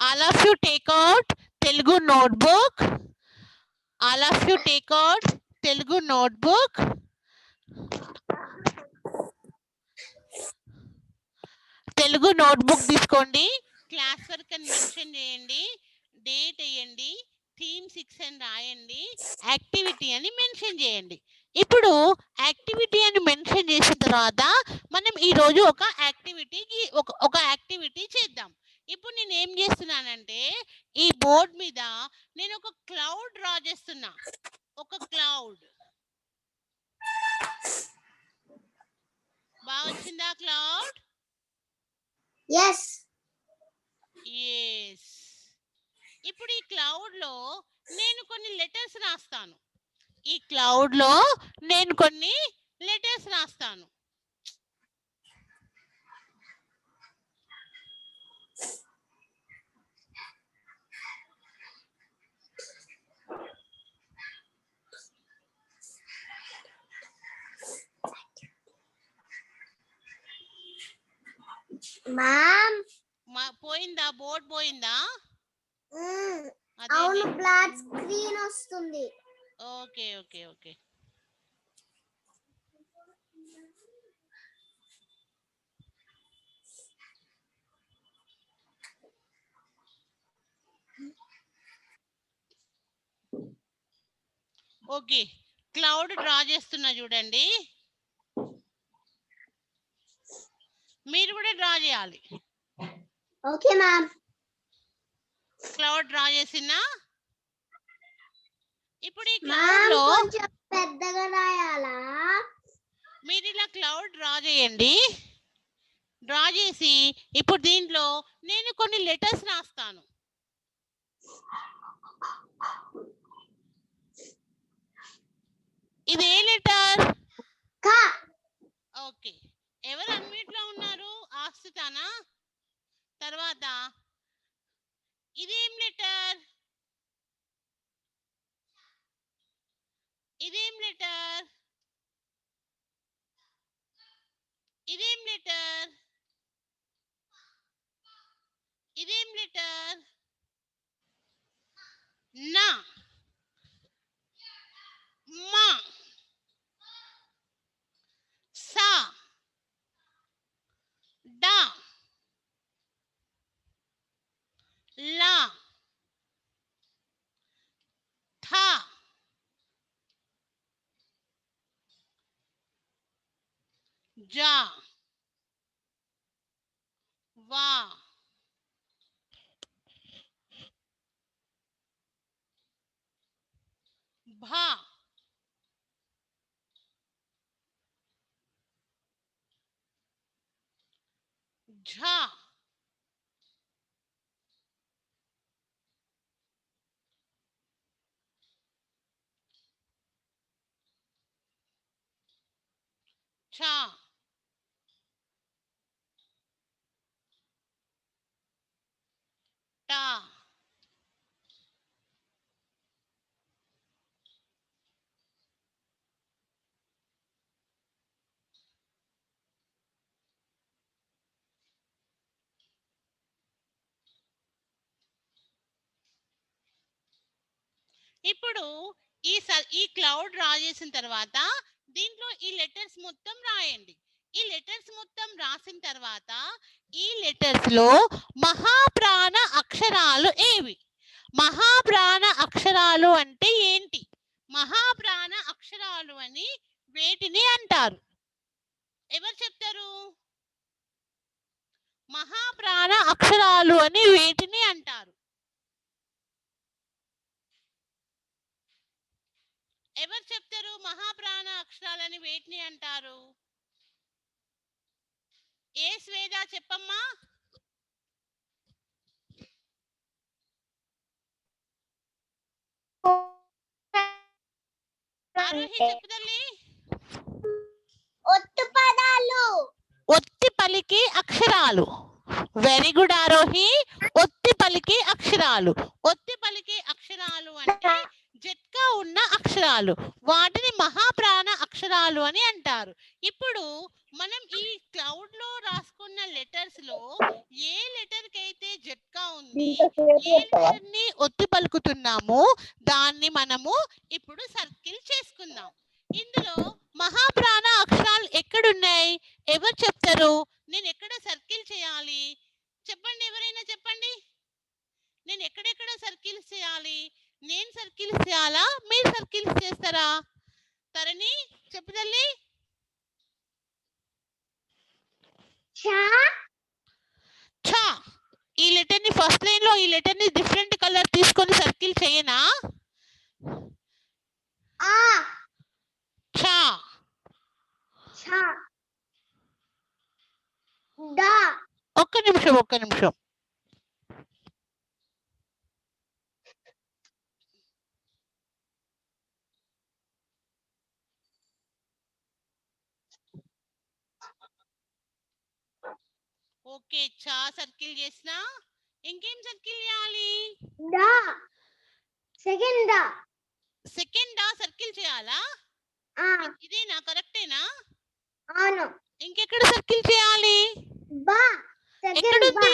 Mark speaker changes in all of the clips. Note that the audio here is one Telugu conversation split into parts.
Speaker 1: All of you take out Telugu notebook all of you take out Telugu notebook Telugu notebook తీసుకోండి. క్లాస్ వర్క్ అని మెన్షన్ చేయండి. డేట్ వేయండి. థీమ్ సిక్స్ అని రాయండి. యాక్టివిటీ అని మెన్షన్ చేయండి. ఇప్పుడు యాక్టివిటీ అని మెన్షన్ చేసిన తర్వాత మనం ఈరోజు ఒక యాక్టివిటీకి ఒక ఒక యాక్టివిటీ చేద్దాం. ఇప్పుడు నేను ఏం చేస్తున్నానంటే ఈ బోర్డ్ మీద నేను ఒక క్లౌడ్ డ్రా చేస్తున్నా. ఒక క్లౌడ్. బాగా వచ్చిందా క్లౌడ్?
Speaker 2: ఎస్
Speaker 1: ఎస్ ఇప్పుడు ఈ క్లౌడ్లో నేను కొన్ని లెటర్స్ రాస్తాను. ఈ క్లౌడ్లో నేను కొన్ని లెటర్స్ రాస్తాను
Speaker 2: మ్యామ్
Speaker 1: మా పోయిందా?
Speaker 2: అవును బ్లాక్ స్క్రీన్ వస్తుంది.
Speaker 1: Okay okay okay. Okay cloud draw చేస్తున్నా చూడండి. మీరు కూడా డ్రా చేయాలి.
Speaker 2: Okay ma'am.
Speaker 1: క్లౌడ్ డ్రా చేసినా ఇప్పుడు ఈ
Speaker 2: క్లౌడ్లో పెద్దగా రాయాలా?
Speaker 1: మీరు ఇలా క్లౌడ్ డ్రా చేయండి. డ్రా చేసి ఇప్పుడు దీంట్లో నేను కొన్ని లెటర్స్ రాస్తాను. ఇది ఏ లెటర్? ఓకే. ఎవరు అన్మ్యూట్లో ఉన్నారు? ఆస్తుతానా? తర్వాత ఇదేం లెటర్ ఇదేం లెటర్ ఇదేం లెటర్ ఇదేం లెటర్ నా మా సా డా जा वा भा झा छा టా ఇప్పుడు ఈ స- ఈ క్లౌడ్ డ్రా చేసిన తర్వాత దీంట్లో ఈ లెటర్స్ మొత్తం రాయండి. ఈ లెటర్స్ మొత్తం రాసిన తర్వాత ఈ లెటర్స్లో మహా మహాప్రాణ అక్షరాలు ఏవి? మహాప్రాణ అక్షరాలు అంటే ఏంటి? మహాప్రాణ అక్షరాలు అని వేటిని అంటారు? ఎవరు చెప్తారు? మహాప్రాణ అక్షరాలు అని వేటిని అంటారు? ఎవరు చెప్తారు? మహాప్రాణ అక్షరాలని వేటిని అంటారు? ఏ స్వేద చెప్పమ్మా?
Speaker 2: ఒత్తు పదాలు.
Speaker 1: ఒత్తి పలికి అక్షరాలు. Very good Arohi. ఒత్తి పలికి అక్షరాలు. ఒత్తి పలికి అక్షరాలు అంటే జట్కా ఉన్న అక్షరాలు. వాటిని మహాప్రాణ అక్షరాలు అని అంటారు. ఇప్పుడు మనం ఈ క్లౌడ్లో రాసుకున్న లెటర్స్లో ఏ లెటర్కి అయితే జట్కా ఉందో ఏ letter ని ఒత్తి పలుకుతున్నామో దాన్ని మనము ఇప్పుడు సర్కిల్ చేసుకుందాం. ఇందులో మహాప్రాణ అక్షరాలు ఎక్కడున్నాయి? ఎవరు చెప్తారు? నేను ఎక్కడ సర్కిల్ చేయాలి? చెప్పండి ఎవరైనా చెప్పండి. నేను ఎక్కడెక్కడ సర్కిల్స్ చేయాలి? నేను సర్కిల్స్ చేయాలా? మీరు సర్కిల్స్ చేస్తారా? తరణి చెప్పు తల్లి. ఈ లెటర్ని ఫస్ట్ లైన్లో ఈ లెటర్ని డిఫరెంట్ కలర్ తీసుకొని సర్కిల్ చేయనా?
Speaker 2: చా
Speaker 1: ఒక్క నిమిషం ఒక్క నిమిషం. ఓకే. చా సర్కిల్ చేసినా ఇంకేం సర్కిల్ చేయాలి?
Speaker 2: డా. సెకండ్.
Speaker 1: సెకండ్ సర్కిల్ చేయాలా?
Speaker 2: ఆ.
Speaker 1: ఇదేనా? కరెక్టేనా?
Speaker 2: అవును.
Speaker 1: ఇంకెక్కడ సర్కిల్ చేయాలి?
Speaker 2: బా. సెకండ్ బా.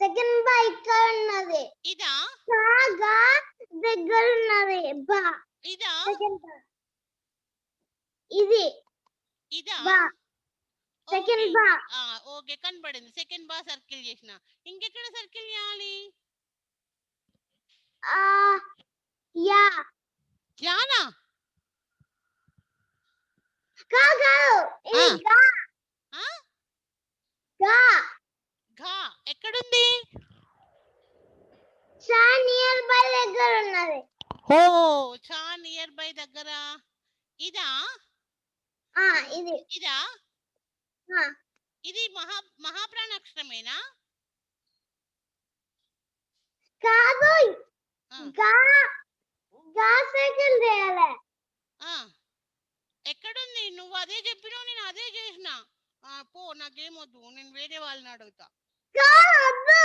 Speaker 2: సెకండ్ బా ఇక్కడ ఉన్నది
Speaker 1: ఇదా?
Speaker 2: చాగా దగ్గర ఉన్నది బా.
Speaker 1: ఇదా?
Speaker 2: ఇది.
Speaker 1: ఇదా?
Speaker 2: బా. సెకండ్. బా
Speaker 1: ఆ, ఓకే. కనబడింది. సెకండ్ బా సర్కిల్ చేసిన. ఇంకెక్కడ సర్కిల్ చేయాలి?
Speaker 2: ఆ యా.
Speaker 1: జానా
Speaker 2: కా కాదు. గా? గా.
Speaker 1: ఘా ఎక్కడుంది?
Speaker 2: చా నియర్ బై దగ్గర ఉన్నది.
Speaker 1: ఓ చా నియర్ బై దగ్గర. ఇదా?
Speaker 2: ఆ ఇది.
Speaker 1: ఇదా? ఇది మహా మహాప్రాణ అక్షరమేనా
Speaker 2: కాదు.
Speaker 1: ఆ,
Speaker 2: గా గా సైకిల్ చేయాలి.
Speaker 1: ఆ. ఎక్కడుంది? నువ్వు అదే చెప్పినావు నేను అదే చేసిన. పో నాకేమొద్దు నేను వేరే వాళ్ళని అడుగుతా.
Speaker 2: గా వద్దు.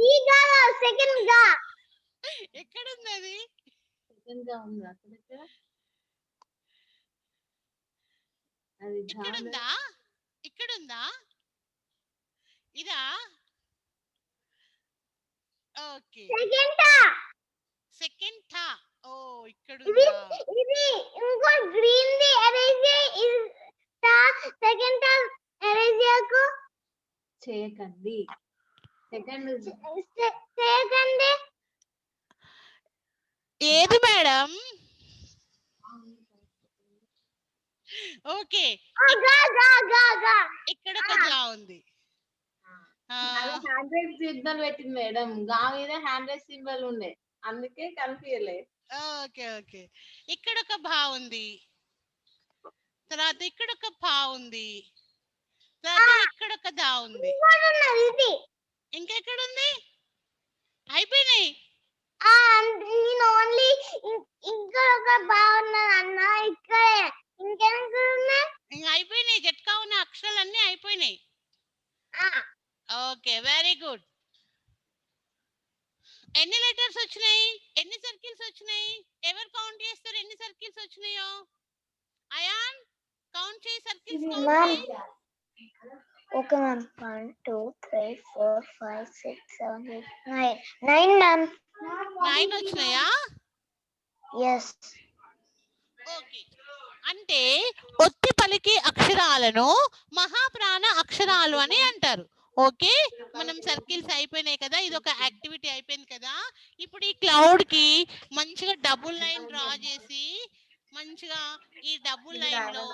Speaker 2: ఈ గా సెకండ్గా.
Speaker 1: ఎక్కడుంది అది
Speaker 3: సెకండ్గా ఉంది అక్కడ అది
Speaker 1: ఇక్కడుందా? ఇక్కడుందా? ఇదా? ఓకే.
Speaker 2: సెకండ్
Speaker 1: సెకండ్ థా ఓ
Speaker 2: ఇది
Speaker 1: ఇక్కడుందా?
Speaker 2: ఇది ఇంకో గ్రీన్ ది ఎరేజ్ ఇది టా సెకండ్ టా ఎరేజ్ చేయకు.
Speaker 3: చేయకండి. సెకండ్
Speaker 2: చేయకండి
Speaker 1: ఏది మేడం? ఓకే.
Speaker 2: గా గా గా గా.
Speaker 1: ఇక్కడ ఒక. జా ఉంది.
Speaker 3: హ్యాండ్ రైట్ సింబల్ పెట్టింది మేడం. గా మీద హ్యాండ్ రైట్ సింబల్ ఉండే. అందుకే కనిపించలే
Speaker 1: ఓకే ఓకే. ఇక్కడ ఒక భా ఉంది. తర్వాత ఇక్కడ ఒక భా ఉంది తర్వాత ఇక్కడ ఒక దా ఉంది.
Speaker 2: ఉన్నది ఇది.
Speaker 1: ఇంకెక్కడ ఉంది అయిపోయినాయి.
Speaker 2: ఆ నేను ఓన్లీ ఇంకా ఒక బాగున్నది అన్న ఇక్కడే.
Speaker 1: ఇంక అయిపోయినాయి. జట్కా ఉన్న అక్షరాలన్నీ అయిపోయినాయి.
Speaker 2: ఆ,
Speaker 1: ఓకే. Very good. ఎన్ని లెటర్స్ వచ్చినాయి? ఎన్ని సర్కిల్స్ వచ్చినాయి? ఎవరు కౌంట్ చేస్తారు? ఎన్ని సర్కిల్స్ వచ్చినాయో? అయాన్ కౌంట్ చేయి సర్కిల్స్ కౌంట్
Speaker 2: Ma'am.
Speaker 1: చేయి.
Speaker 2: Okay ma'am one two three four five six seven eight nine. Nine ma'am
Speaker 1: nine వచ్చినాయా?
Speaker 2: Yes
Speaker 1: okay. అంటే ఒత్తి పలికి అక్షరాలను మహాప్రాణ అక్షరాలు అని అంటారు. ఓకే? మనం సర్కిల్స్ అయిపోయినాయి కదా ఇది ఒక యాక్టివిటీ అయిపోయింది కదా. ఇప్పుడు ఈ క్లౌడ్కి మంచిగా డబుల్ లైన్ డ్రా చేసి మంచిగా ఈ డబుల్ లైన్లో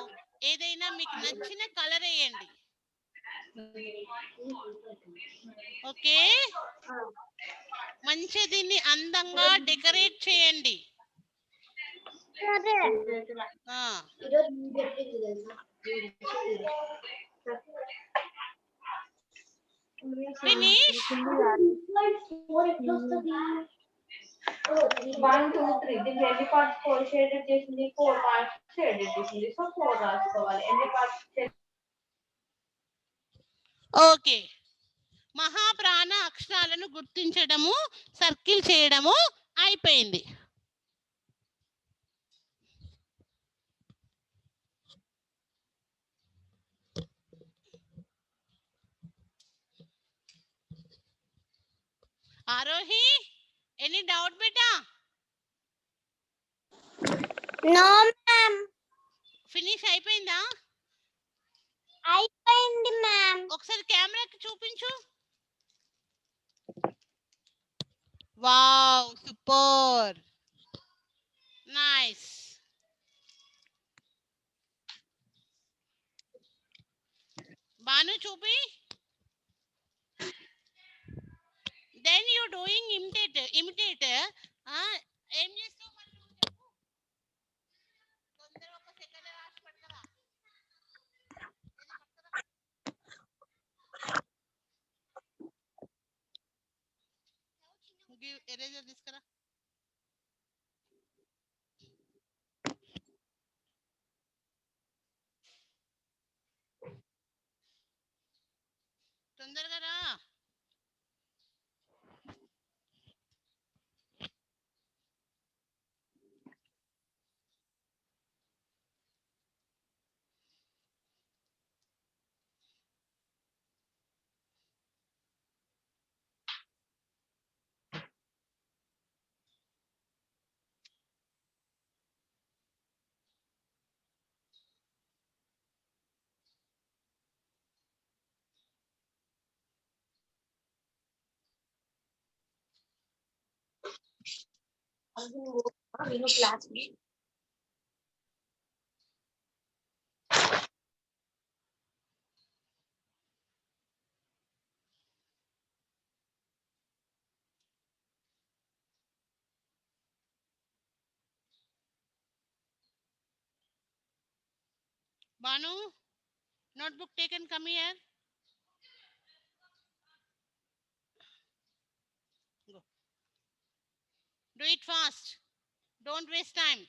Speaker 1: ఏదైనా మీకు నచ్చిన కలర్ వేయండి. ఓకే? మంచిగా దీన్ని అందంగా డెకరేట్ చేయండి. ఫినిష్
Speaker 3: వన్ టూ త్రీ దీనికి ఎన్ని పార్ట్స్ ఫోర్ షేడెడ్ చేసింది ఫోర్ పార్ట్స్ షేడెడ్ చేసింది సో ఫోర్ రాసుకోవాలి ఎన్ని పార్ట్స్
Speaker 1: ఓకే. మహాప్రాణ అక్షరాలను గుర్తించడము సర్కిల్ చేయడము అయిపోయింది. ఆరోహి ఎనీ డౌట్ బేటా
Speaker 2: నో మ్యామ్.
Speaker 1: ఫినిష్ అయిపోయిందా?
Speaker 2: అయిపోయింది మ్యామ్.
Speaker 1: ఒకసారి కెమెరాకి చూపించు. Wow super. నైస్. బాను చూపి. నువ్వు చెప్పు తొందరగా ఒక సెకండ్ రాసి పట్టుకురా ఎరేజర్ తీసుకురా
Speaker 3: क्लास में
Speaker 1: Banu, notebook taken, come here. Do it fast. Don't waste time.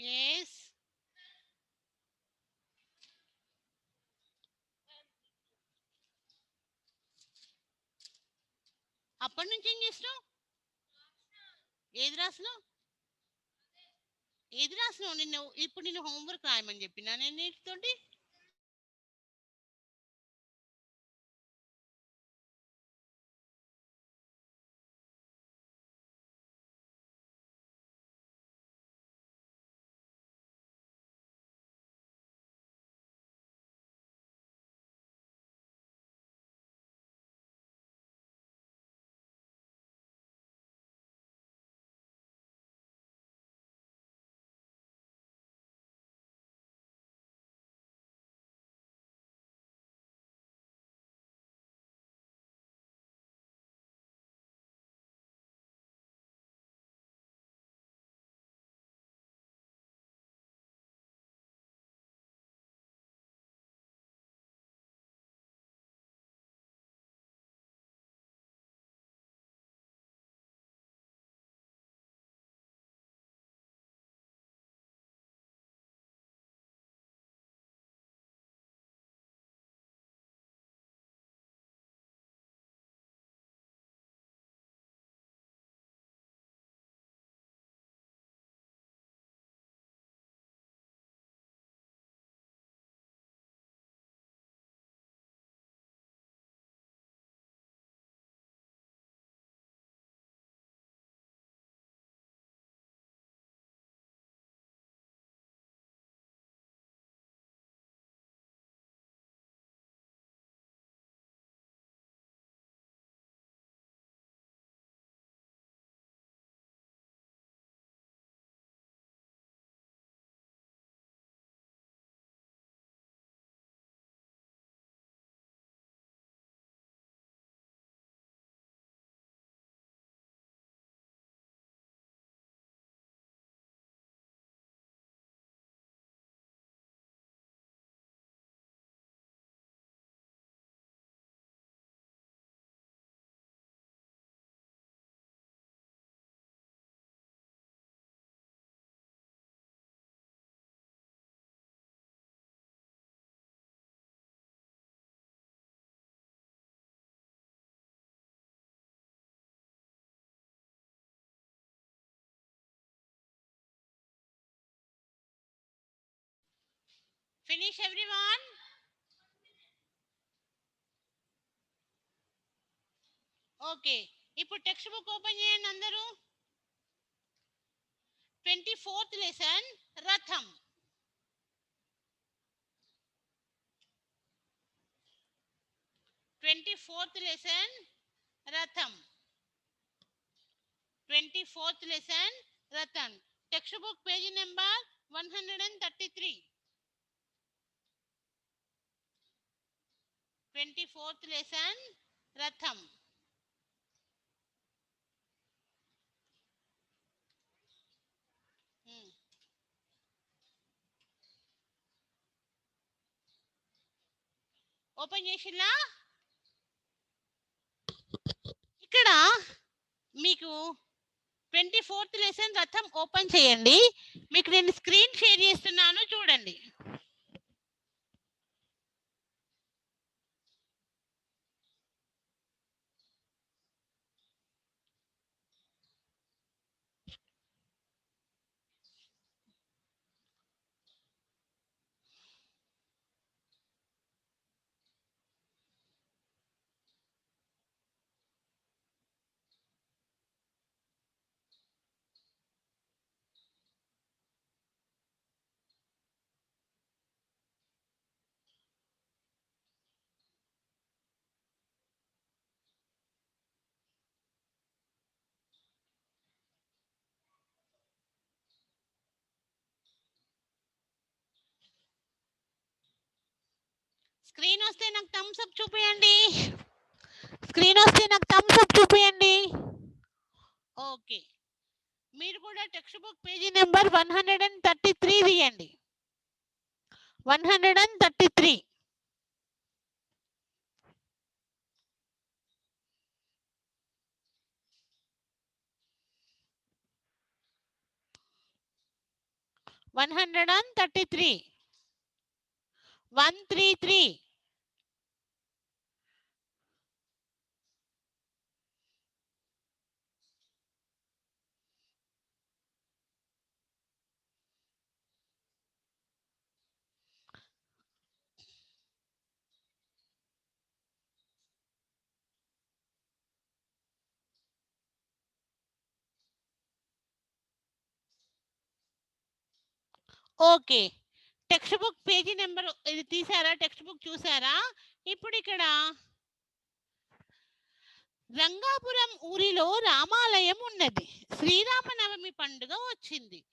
Speaker 1: Yes. అప్పటి నుంచి ఏం చేసినావు ఏది రాసినావు ఏది రాసినావు నిన్ను ఇప్పుడు నేను హోంవర్క్ రాయమని చెప్పినా నేను నీటితోటి Finish everyone? ఓకే ఇప్పుడు టెక్స్ట్ బుక్ ఓపెన్ చేయండి అందరూ. ట్వంటీ ఫోర్త్ లెసన్ రథం ట్వంటీ ఫోర్త్ లెసన్ రథం ట్వంటీ ఫోర్త్ లెసన్ రథం text book page number one hundred and thirty three twenty fourth lesson రథం. ఓపెన్ చేసిల్లా ఇక్కడ మీకు ట్వంటీ ఫోర్త్ లెసన్ రథం ఓపెన్ చేయండి. మీకు నేను స్క్రీన్ షేర్ చేస్తున్నాను చూడండి. స్క్రీన్ వస్తే నాకు థమ్స్ అప్ చూపియండి. స్క్రీన్ వస్తే నాకు థమ్స్ అప్ చూపియండి. ఓకే. మీరు కూడా text book page number one hundred and thirty three తీయండి. One hundred and thirty three. One hundred and thirty three. One three three okay text book page number ఇది తీసారా? టెక్స్ట్ బుక్ చూసారా? ఇప్పుడు ఇక్కడ రంగాపురం ఊరిలో రామాలయం ఉన్నది. శ్రీరామనవమి పండుగ వచ్చింది.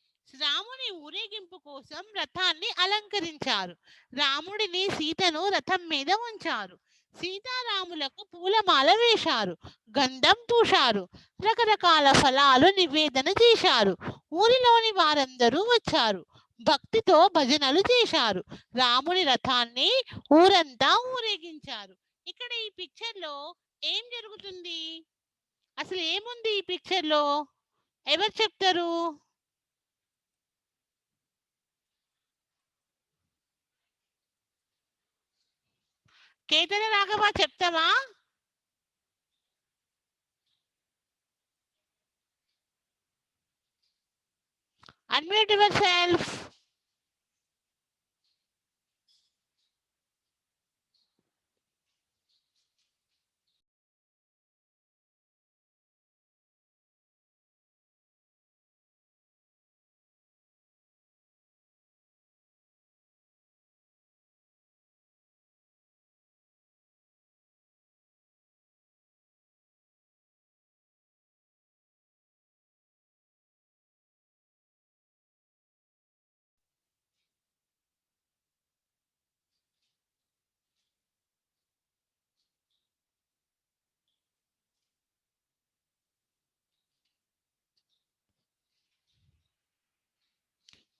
Speaker 1: రాముని ఊరేగింపు కోసం రథాన్ని అలంకరించారు. రాముడిని సీతను రథం మీద ఉంచారు. సీతారాములకు పూలమాల వేశారు. గంధం పూశారు. రకరకాల ఫలాలు నివేదన చేశారు. ఊరిలోని వారందరూ వచ్చారు. భక్తితో భజనలు చేశారు. రాముని రథాన్ని ఊరంతా ఊరేగించారు. ఇక్కడ ఈ పిక్చర్లో ఏం జరుగుతుంది? అసలు ఏముంది ఈ పిక్చర్లో ఎవరు చెప్తారు? కేతన రాఘవ చెప్తావా? Unmute your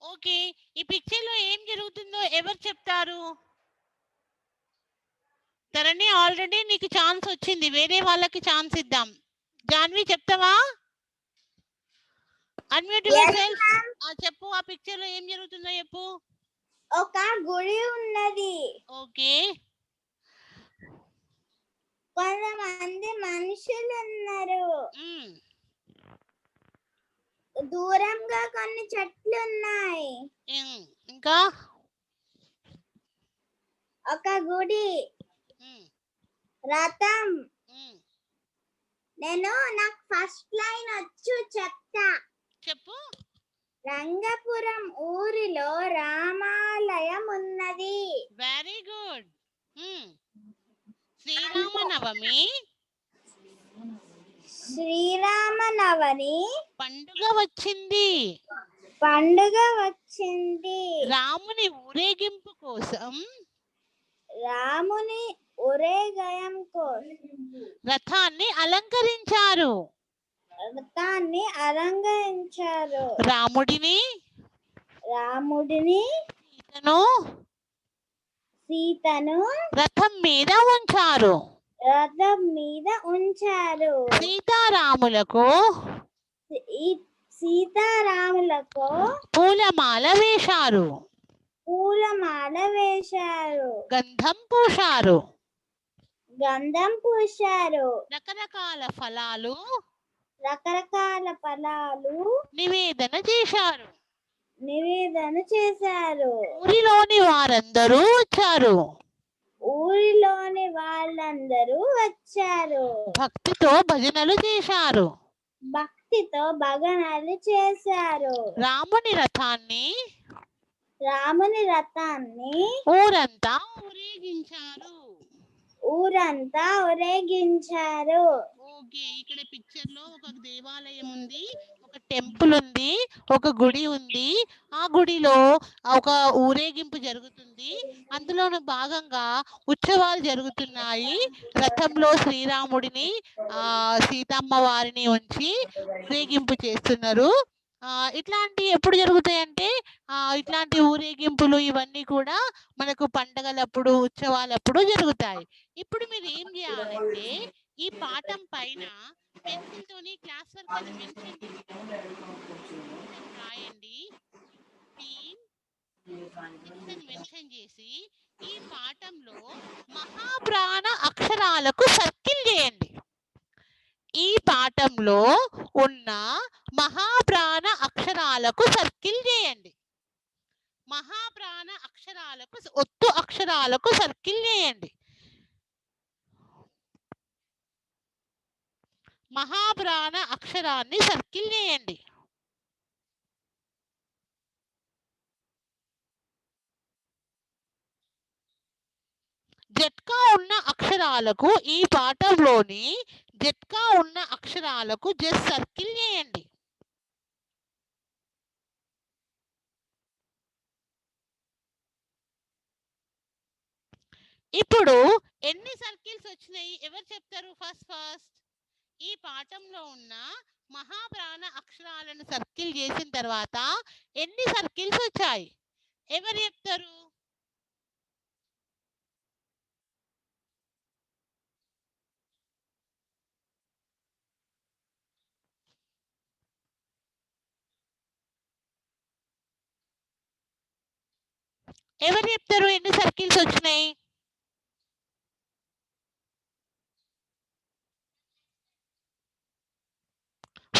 Speaker 1: okay. ఈ పిక్చర్లో ఏం జరుగుతుందో ఎవరు చెప్తారు? తరణి ఆల్రెడీ నీకు ఛాన్స్ వచ్చింది. వేరే వాళ్ళకి ఛాన్స్ ఇద్దాం. జాన్వి చెప్తావా? అన్మ్యూట్ చెప్పు ఆ పిక్చర్లో ఏం జరుగుతుందో చెప్పు.
Speaker 2: ఒక గుడి ఉన్నది.
Speaker 1: ఓకే.
Speaker 2: కొంతమంది మనుషులు ఉన్నారు. దూరంగా కొన్ని చెట్లు ఉన్నాయి
Speaker 1: ఇంకా?
Speaker 2: ఒక గుడి. రథం. నేను నాకు ఫస్ట్ లైన్ వచ్చు చెప్తా.
Speaker 1: చెప్పు.
Speaker 2: రంగపురం ఊరిలో రామాలయం ఉన్నది.
Speaker 1: Very good Sri Rama Navami.
Speaker 2: శ్రీరామనవమి
Speaker 1: పండుగ వచ్చింది.
Speaker 2: పండుగ వచ్చింది.
Speaker 1: రాముని ఊరేగింపు కోసం
Speaker 2: రాముని ఉరేగయం కోసం
Speaker 1: రథాన్ని అలంకరించారు.
Speaker 2: రథాన్ని అలంకరించారు.
Speaker 1: రాముడిని
Speaker 2: రాముడిని
Speaker 1: సీతను
Speaker 2: సీతను
Speaker 1: రథం మీద ఉంచారు.
Speaker 2: రథం మీద ఉంచారు.
Speaker 1: సీతారాములకు
Speaker 2: సీతారాములకు
Speaker 1: పూలమాల వేశారు.
Speaker 2: పూలమాల వేశారు.
Speaker 1: గంధం పూశారు.
Speaker 2: గంధం పూశారు.
Speaker 1: రకరకాల ఫలాలు
Speaker 2: రకరకాల ఫలాలు
Speaker 1: నివేదన చేశారు.
Speaker 2: నివేదన చేశారు.
Speaker 1: ఊరిలోని వారందరూ వచ్చారు.
Speaker 2: ఊరిలోని వాళ్ళందరూ వచ్చారు.
Speaker 1: భక్తితో భజనలు చేశారు.
Speaker 2: భక్తితో భగనాలు చేశారు.
Speaker 1: రాముని రథాన్ని
Speaker 2: రాముని రథాన్ని
Speaker 1: ఊరంతా ఊరేగించారు.
Speaker 2: ఊరంతా ఊరేగించారు.
Speaker 1: ఓకే ఇక్కడ పిక్చర్లో ఒక దేవాలయం ఉంది. టెంపుల్ ఉంది ఒక గుడి ఉంది. ఆ గుడిలో ఒక ఊరేగింపు జరుగుతుంది. అందులోను భాగంగా ఉత్సవాలు జరుగుతున్నాయి. రథంలో శ్రీరాముడిని ఆ సీతమ్మ వారిని ఉంచి ఊరేగింపు చేస్తున్నారు. ఆ ఇట్లాంటి ఎప్పుడు జరుగుతాయంటే ఆ ఇట్లాంటి ఊరేగింపులు ఇవన్నీ కూడా మనకు పండగలప్పుడు ఉత్సవాలప్పుడు జరుగుతాయి. ఇప్పుడు మీరు ఏం చేయాలంటే ఈ పాఠం పైన పెన్సిల్ తోని క్లాస్ వర్క్ మెన్షన్ రాయండి. టీమ్ మెన్షన్ చేసి ఈ పాఠంలో మహాప్రాణ అక్షరాలకు సర్కిల్ చేయండి. ఈ పాఠంలో ఉన్న మహాప్రాణ అక్షరాలకు సర్కిల్ చేయండి. మహాప్రాణ అక్షరాలకు ఒత్తు అక్షరాలకు సర్కిల్ చేయండి. మహాప్రాణ అక్షరాన్ని సర్కిల్ చేయండి జట్కా ఉన్న అక్షరాలకు ఈ పాఠంలోని జట్కా ఉన్న అక్షరాలకు జస్ట్ సర్కిల్ చేయండి ఇప్పుడు ఎన్ని సర్కిల్స్ వచ్చినాయి? ఎవరు చెప్తారు? First first. ఈ పాఠంలో ఉన్న మహాప్రాణ అక్షరాలను సర్కిల్ చేసిన తర్వాత ఎన్ని సర్కిల్స్ వచ్చాయి? ఎవరు చెప్తారు? ఎవరు చెప్తారు ఎన్ని సర్కిల్స్ వచ్చినాయి?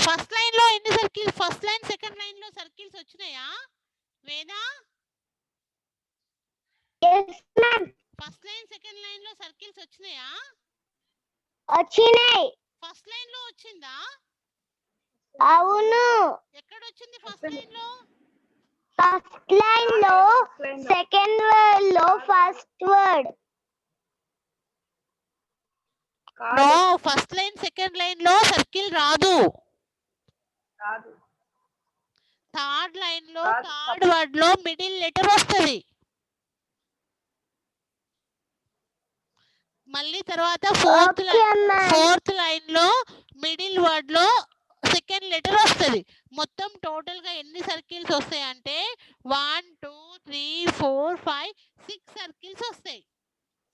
Speaker 1: ఫస్ట్ లైన్లో ఎన్ని సర్కిల్స్ ఫస్ట్ లైన్ సెకండ్ లైన్లో సర్కిల్స్ వచ్చినాయా? వేదా? ఫస్ట్ లైన్ సెకండ్ లైన్లో సర్కిల్స్ వచ్చినాయా?
Speaker 2: వచ్చినాయి.
Speaker 1: ఫస్ట్ లైన్లో వచ్చిందా?
Speaker 2: అవును.
Speaker 1: ఎక్కడ వచ్చింది ఫస్ట్ లైన్లో
Speaker 2: ఫస్ట్ లైన్లో second వర్డ్లో first
Speaker 1: word. No first line second లైన్లో సర్కిల్ రాదు.
Speaker 3: కాదు.
Speaker 1: థర్డ్
Speaker 3: లైన్లో.
Speaker 1: థర్డ్ వర్డ్లో మిడిల్ లెటర్ వస్తది. మళ్ళీ తర్వాత ఫోర్త్ లైన్ ఫోర్త్ లైన్లో మిడిల్ వర్డ్లో సెకండ్ లెటర్ వస్తది. మొత్తం టోటల్గా ఎన్ని సర్కిల్స్ వస్తాయి అంటే one two three four five six circles వస్తాయి.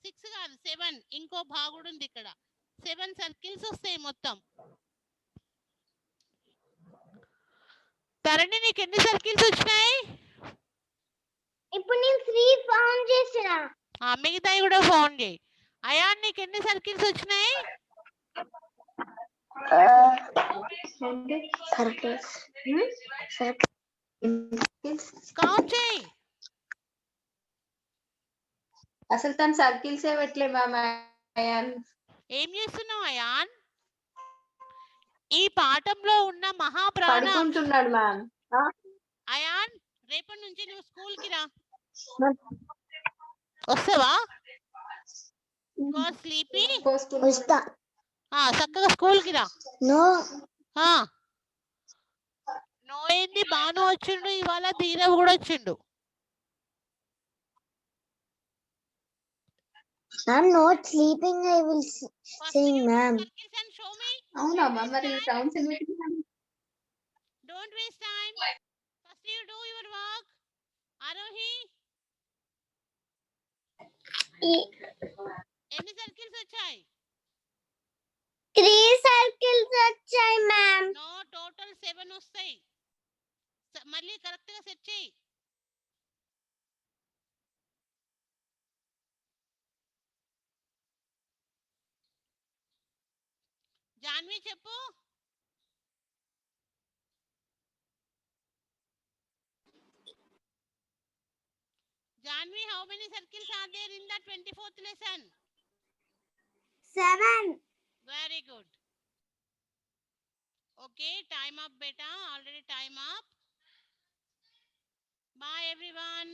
Speaker 1: సిక్స్ కాదు సెవెన్. ఇంకో భాగుడు ఉంది ఇక్కడ. సెవెన్ సర్కిల్స్ వస్తాయి మొత్తం. తరణి నీకు ఎన్ని సర్కిల్స్ వచ్చినాయి
Speaker 2: ఇప్పుడు నేను త్రీ ఫోన్ చేసిన
Speaker 1: ఆ మిగతాయి కూడా ఫోన్ చేయి అయాన్ నీకు ఎన్ని సర్కిల్స్ వచ్చినాయి
Speaker 2: సర్కిల్స్ సర్కిల్స్
Speaker 1: కౌంట్ చేయి
Speaker 3: అసలు తను సర్కిల్స్ ఏ పెట్టలే మ్యామ్ అయాన్
Speaker 1: ఏం చేస్తున్నావు అయాన్ ఈ పాఠంలో ఉన్న మహాప్రాణ
Speaker 3: పడుకుంటున్నాడు మ్యామ్.
Speaker 1: అయాన్ రేపటి నుంచి నువ్వు స్కూల్కి రా వస్తావా? స్లీపీ
Speaker 2: వస్తా.
Speaker 1: చక్కగా స్కూల్కి రా.
Speaker 2: నో.
Speaker 1: ఆ. నో ఏంది? బాను వచ్చిండు ఇవాళ ధీరవ్ కూడా వచ్చిండు.
Speaker 2: I'm not sleeping. I will sing, ma'am.
Speaker 1: show me.
Speaker 3: అవునా
Speaker 1: Don't
Speaker 3: మ్యామ్
Speaker 1: waste
Speaker 3: మరి
Speaker 1: time.
Speaker 3: సౌండ్స్ ఎందుకు
Speaker 1: Don't waste time. First you do your work. Arohi, ఎన్ని సర్కిల్స్ వచ్చాయి?
Speaker 2: త్రీ సర్కిల్స్ వచ్చాయి మ్యామ్
Speaker 1: నో టోటల్ సెవెన్ వస్తాయి. స- మళ్ళీ కరెక్ట్గా సెట్ చేయి. జాన్వి చెప్పు Janvi how many circles are there in the 24th lesson
Speaker 2: seven
Speaker 1: very good okay time up beta already time up bye everyone